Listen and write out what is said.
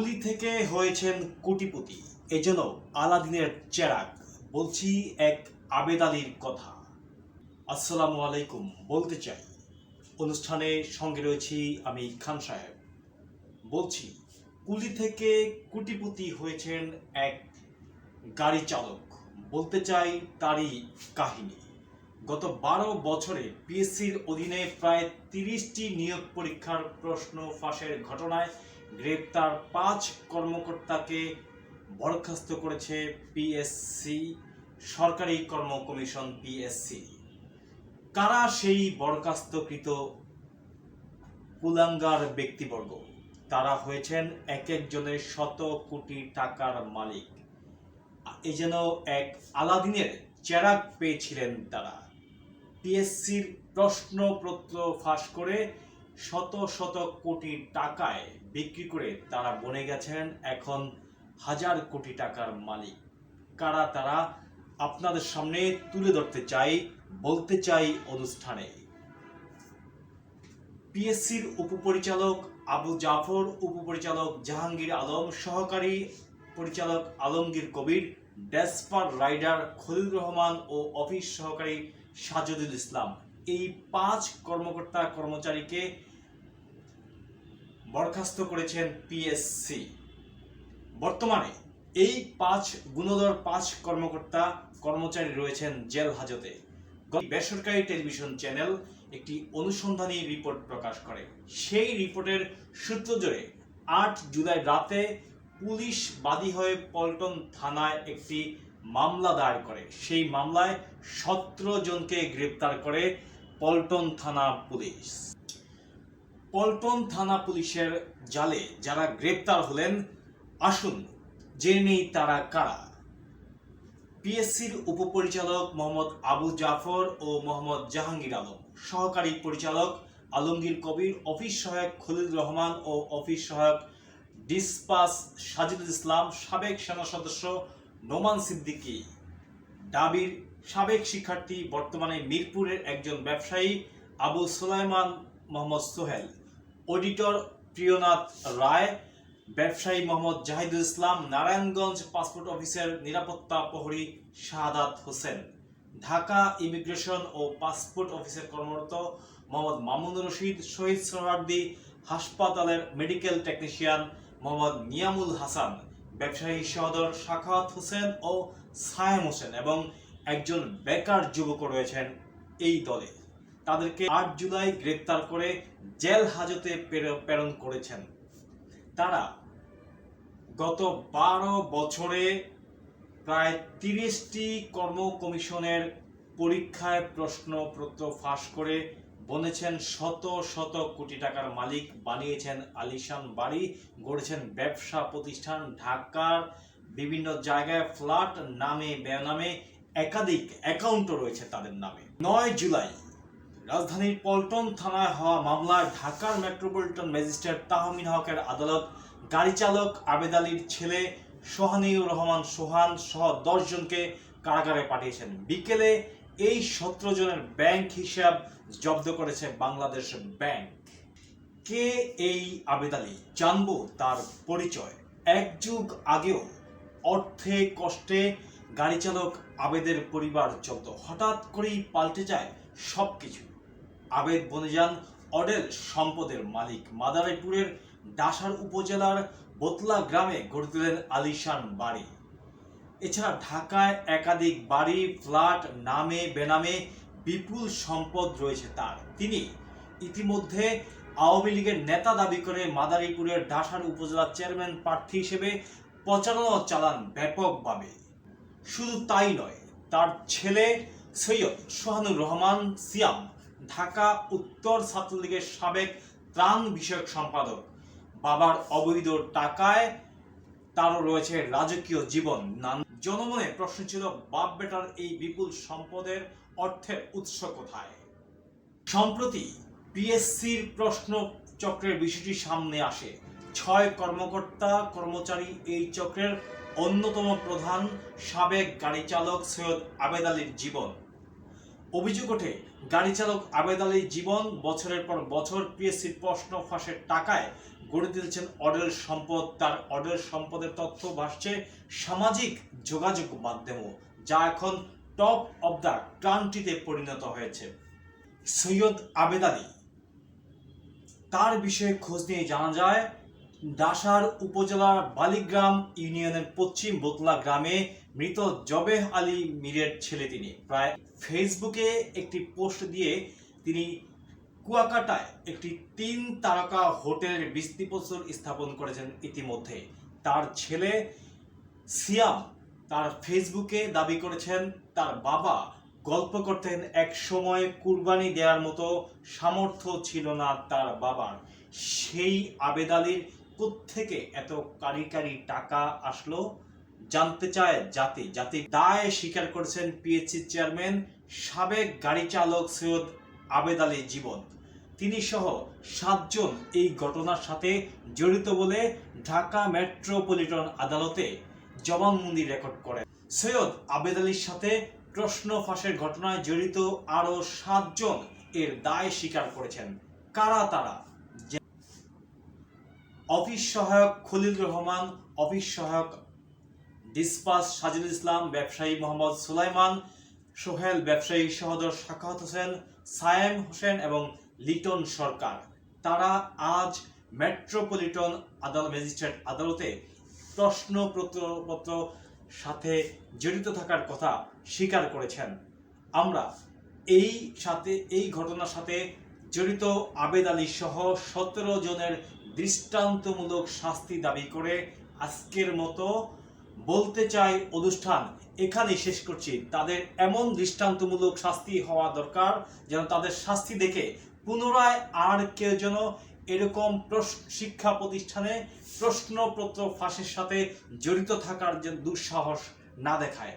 কুলি থেকে হয়েছেন কোটিপতি। এজন্য আলাদিনের চেরাগ, বলছি এক আবেদ আলীর কথা। আসসালামু আলাইকুম, বলতে চাই। অনুষ্ঠানে সঙ্গে রয়েছি আমি খান সাহেব। বলছি কুলি থেকে কোটিপতি হয়েছেন এক গাড়ি চালক, বলতে চাই তারই কাহিনী। গত বারো বছরে পিএসসির অধীনে প্রায় তিরিশটি নিয়োগ পরীক্ষার প্রশ্ন ফাঁসের ঘটনায় গ্রেপ্তার পাঁচ কর্মকর্তাকে বরখাস্ত করেছে পিএসসি সরকারি কর্ম কমিশন পিএসসি কারা সেই বরখাস্তকৃত কুলাঙ্গার ব্যক্তিবর্গ? তারা হয়েছেন এক একজনের শত কোটি টাকার মালিক। এ যেন এক আলাদিনের চেরাগ পেয়েছিলেন তারা। পিএসসির প্রশ্নপত্র ফাঁস করে শত শত কোটি টাকায় বিক্রি করে তারা বনে গেছেন। এখন হাজার কোটি টাকার মালিক। কারা তারা? আপনাদের সামনে তুলে ধরতে চাই, বলতে চাই অনুষ্ঠানে। পিএসসির উপপরিচালক আবু জাফর, উপপরিচালক জাহাঙ্গীর আলম, সহকারী পরিচালক আলমগীর কবির ডেসপার রাইডার খলিল রহমান ও অফিস সহকারী সাজুদুল ইসলাম। এই পাঁচ কর্মকর্তা কর্মচারীকে বরখাস্ত করেছেন পিএসসি বর্তমানে এই পাঁচ গুণধর, পাঁচ কর্মকর্তা, কর্মচারী রয়েছেন জেল হাজতে। বেসরকারি টেলিভিশন চ্যানেল একটি অনুসন্ধানী রিপোর্ট প্রকাশ করে। সেই রিপোর্টের সূত্র ধরে আট জুলাই রাতে পুলিশ বাদী হয়ে পল্টন থানায় একটি মামলা দায়ের করে। সেই মামলায় সতেরো জনকে গ্রেপ্তার করে পল্টন থানা পুলিশ। পল্টন থানা পুলিশের জালে যারা গ্রেপ্তার হলেন, আসুন জেনে নেই তারা কারা। পিএসসির উপপরিচালক মোহাম্মদ আবু জাফর ও মোহাম্মদ জাহাঙ্গীর আলম, সহকারী পরিচালক আলমগীর কবির, অফিস সহায়ক খলিল রহমান ও অফিস সহায়ক ডিসপাস সাজিদুল ইসলাম, সাবেক সেনা সদস্য নোমান সিদ্দিকী। ডাবির সাবেক শিক্ষার্থী বর্তমানে মিরপুরের একজন ব্যবসায়ী আবু সুলাইমান মোহাম্মদ সোহেল। অডিটর প্রিয়নাথ রায়, ব্যবসায়ী মোহাম্মদ জাহিদুল ইসলাম, নারায়ণগঞ্জ পাসপোর্ট অফিসের নিরাপত্তা প্রহরী শাহাদাত হোসেন, ঢাকা ইমিগ্রেশন ও পাসপোর্ট অফিসের কর্মরত মোহাম্মদ মামুন রশিদ, শহীদ সোহরার্দি হাসপাতালের মেডিকেল টেকনিশিয়ান মোহাম্মদ নিয়ামুল হাসান, ব্যবসায়ী সদর শাখাওয়াত হোসেন ও সায়েম হোসেন এবং একজন বেকার যুবক রয়েছেন এই দলে। তাদেরকে আট জুলাই গ্রেপ্তার করে জেল হাজতে প্রেরণ করেছেন। তারা গত বারো বছরে প্রায় তিরিশটি কর্ম কমিশনের পরীক্ষায় প্রশ্নপত্র ফাঁস করে বনেছেন শত শত কোটি টাকার মালিক, বানিয়েছেন আলিশান বাড়ি, গড়েছেন ব্যবসা প্রতিষ্ঠান, ঢাকার বিভিন্ন জায়গায় ফ্ল্যাট নামে, বেনামে একাধিক অ্যাকাউন্টও রয়েছে তাদের নামে। নয় জুলাই রাজধানীর পল্টন থানায় হওয়া মামলায় ঢাকার মেট্রোপলিটন ম্যাজিস্ট্রেট তাহমিন হকের আদালত গাড়ি চালক আবেদ আলীর ছেলে সোহানিউর রহমান সোহান সহ দশ জনকে কারাগারে পাঠিয়েছেন। বিকেলে এই সতেরো জনের ব্যাংক হিসাব জব্দ করেছে বাংলাদেশ ব্যাংক। কে এই আবেদ আলী জানব তার পরিচয়। এক যুগ আগেও অর্থে কষ্টে গাড়ি চালক আবেদের পরিবার চলত হঠাৎ করেই পাল্টে যায় সব কিছু আবেদ বনে যান অডেল সম্পদের মালিক। মাদারীপুরের ডাসার উপজেলার বোতলা গ্রামে গড়ে তোলেন আলিশান বাড়ি। এছাড়া ঢাকায় একাধিক বাড়ি, ফ্ল্যাট, নামে বেনামে বিপুল সম্পদ রয়েছে তার। তিনি ইতিমধ্যে আওয়ামী লীগের নেতা দাবি করে মাদারীপুরের ডাসার উপজেলার চেয়ারম্যান প্রার্থী হিসেবে প্রচারণা চালান ব্যাপকভাবে। শুধু তাই নয়, তার ছেলে সৈয়দ সোহানুর রহমান সিয়াম ঢাকা উত্তর ছাত্রলীগের সাবেক ত্রাণ বিষয়ক সম্পাদক। বাবার অবৈধ টাকায় তারও রয়েছে রাজকীয় জীবন। জনমনে প্রশ্ন ছিল, বাপ বেটার এই বিপুল সম্পদের অর্থের উৎস কোথায়? সম্প্রতি পিএসসির প্রশ্ন চক্রের বিষয়টি সামনে আসে। ছয় কর্মকর্তা, কর্মচারী এই চক্রের অন্যতম প্রধান সাবেক গাড়ি চালক সৈয়দ আবেদ আলীর জীবন। অভিযোগ ওঠে গাড়ি চালক আবেদ আলীর জীবন বছরের পর বছর পিএসসির প্রশ্ন ফাঁসের টাকায় গড়ে তুলছেন অডেল সম্পদ। তার অডেল সম্পদের তথ্য ভাসছে সামাজিক যোগাযোগ মাধ্যমও, যা এখন টপ অব দ্য কান্ট্রিতে পরিণত হয়েছে। সৈয়দ আবেদ আলী, তার বিষয়ে খোঁজ নিয়ে জানা যায় ডাসার উপজেলার বালিগ্রাম ইউনিয়নের পশ্চিম বোতলা গ্রামে মৃত জবেহ আলী মীরের ছেলে তিনি। প্রায় ফেসবুকে একটি পোস্ট দিয়ে তিনি কুয়াকাটায় একটি তিন তারকা হোটেলের ভিত্তিপ্রস্তর স্থাপন করেছেন ইতিমধ্যে। তার ছেলে সিয়াম তার ফেসবুকে দাবি করেছেন, তার বাবা গল্প করতেন, এক সময় কুরবানি দেওয়ার মতো সামর্থ্য ছিল না তার বাবার। সেই আবেদ আলীর কোত্থেকে এত কারি কারি টাকা আসলো? জানতে চায় জাতি। জাতি দায় স্বীকার করেছেন পিএইচসি চেয়ারম্যান সাবেক গাড়ি চালক সৈয়দ আবেদ আলী জীবন। তিনি সহ সাতজন এই ঘটনার সাথে জড়িত বলে ঢাকা মেট্রোপলিটন আদালতে জবানবন্দি রেকর্ড করেন। সৈয়দ আবেদ আলীর সাথে প্রশ্ন ফাঁসের ঘটনায় জড়িত আরও সাতজন এর দায় স্বীকার করেছেন। কারা তারা? অফিস সহায়ক খলিল রহমান, অফিস সহায়ক ডিসপাস সাজিল ইসলাম, ব্যবসায়ী মোহাম্মদ সুলাইমান, সোহেল ব্যবসায়ী সহদর শাখাত হোসেন, সায়েম হোসেন এবং লিটন সরকার। তারা আজ মেট্রোপলিটন আদালত, ম্যাজিস্ট্রেট আদালতে প্রশ্নপত্র সাথে জড়িত থাকার কথা স্বীকার করেছেন। আমরা এই সাথে, এই ঘটনার সাথে জড়িত আবেদ আলী সহ সতেরো জনের দৃষ্টান্তমূলক শাস্তি দাবি করে আজকের মতো বলতে চাই অনুষ্ঠান এখানেই শেষ করছি। তাদের এমন দৃষ্টান্তমূলক শাস্তি হওয়া দরকার যেন তাদের শাস্তি দেখে পুনরায় আর কেউ যেন এরকম শিক্ষা প্রতিষ্ঠানে প্রশ্নপত্র ফাঁসের সাথে জড়িত থাকার যে দুঃসাহস না দেখায়।